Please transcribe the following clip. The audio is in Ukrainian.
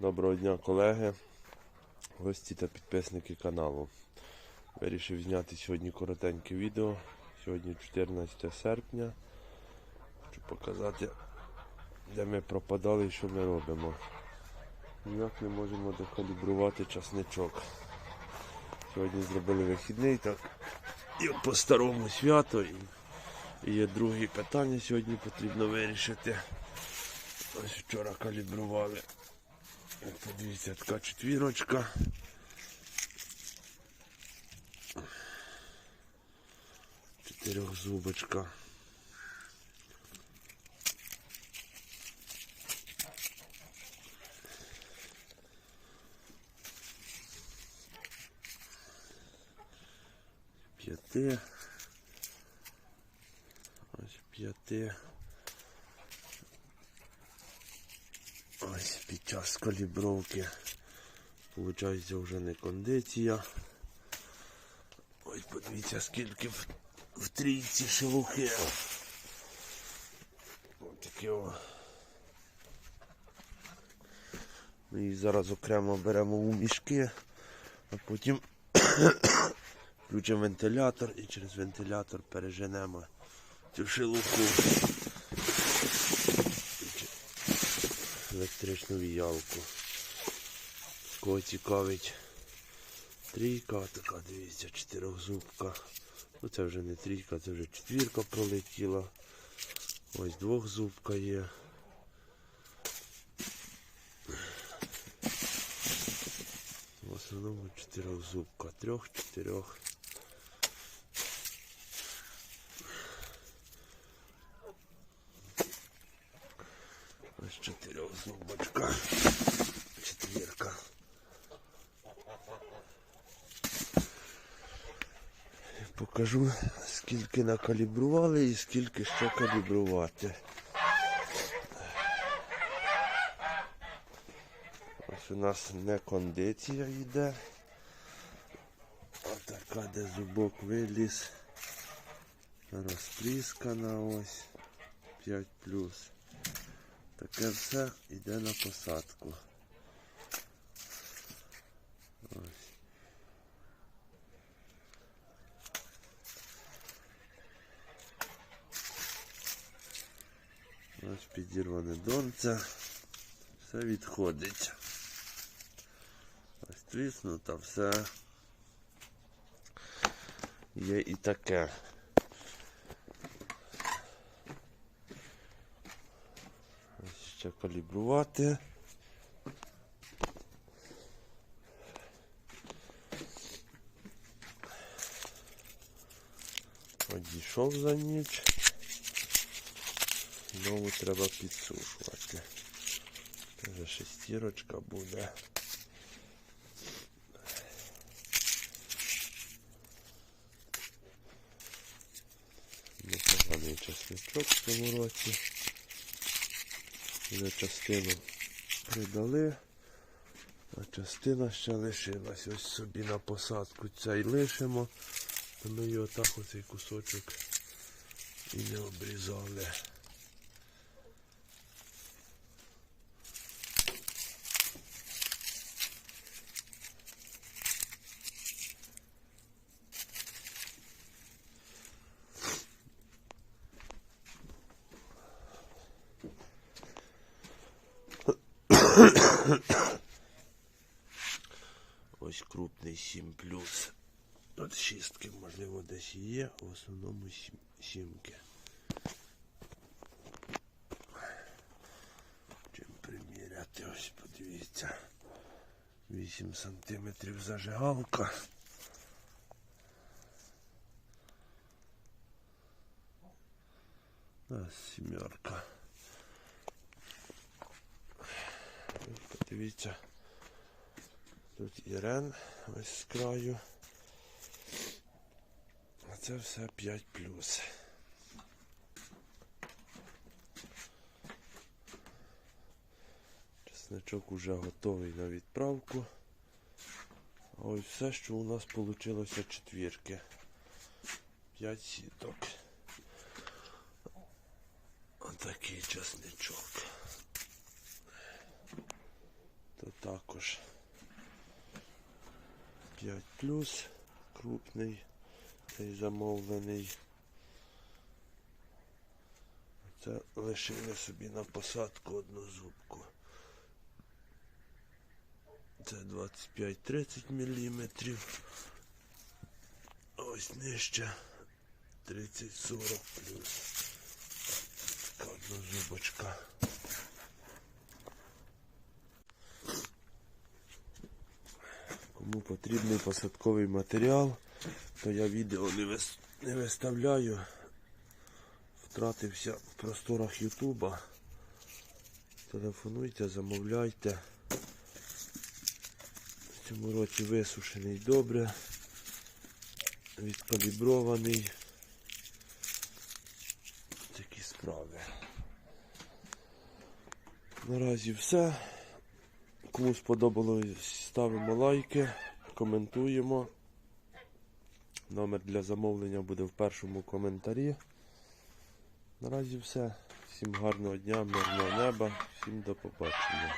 Доброго дня, колеги, гості та підписники каналу. Вирішив зняти сьогодні коротеньке відео. Сьогодні 14 серпня. Хочу показати, де ми пропадали і що ми робимо. Ніяк не можемо докалібрувати часничок. Сьогодні зробили вихідний, так як по старому свято. І, і є другі питання сьогодні потрібно вирішити. Ось вчора калібрували. Як Подивіться, така четвірочка. Чотирьохзубочка. П'яти. Ось п'яти. Ось під час калібровки виходить вже не кондиція. Ось подивіться скільки в, в трійці шелухи. Ось такі о. Ми їх зараз окремо беремо у мішки, а потім включимо вентилятор і через вентилятор переженемо цю шелуху. Електричну віялку. Кого трійка, така дивіться, чотирьохзубка. Ну це вже не трійка, це вже четвірка пролетіла. Ось двохзубка є. В основному чотирьохзубка. Трьох, чотирьох. Зубочка. Четвірка. Покажу, скільки накалібрували і скільки ще калібрувати. Ось у нас не кондиція йде. Отака, де зубок виліз. Розтріскана ось 5 плюс. Таке все йде на посадку. Ось. Ось підірване донце. Все відходить. Ось тріснуто все. Є і таке. Ось ще калібрувати. Одійшов за ніч. Знову треба підсушувати. Це вже шестірочка буде. Непоганий часничок в цьому році. Вже частину придали, а частина ще лишилась. Ось собі на посадку цей лишимо, ми його так оцей кусочок і не обрізали. Ось крупний 7 плюс. От шістки, можливо, десь є, в основному сім, сімки. Чим приміряти, ось подивіться. 8 сантиметрів зажигалка. А, сімерка. Подивіться. Тут Ірен ось з краю. А це все 5 плюс. Чесничок уже готовий на відправку. Ось все, що у нас вийшло четвірки. 5 сіток. Отакий чесничок. Тут також 5 плюс, крупний, цей замовлений. Це лишили собі на посадку одну зубку. Це 25-30 мм. Ось нижче 30-40 плюс. Така одна зубочка. Кому потрібний посадковий матеріал, то я відео не, вис... не виставляю. Втратився в просторах Ютуба. Телефонуйте, замовляйте. В цьому році висушений добре, відкалібрований. Такі справи. Наразі все. Кому сподобалось, ставимо лайки, коментуємо. Номер для замовлення буде в першому коментарі. Наразі все. Всім гарного дня, мирного неба, всім до побачення.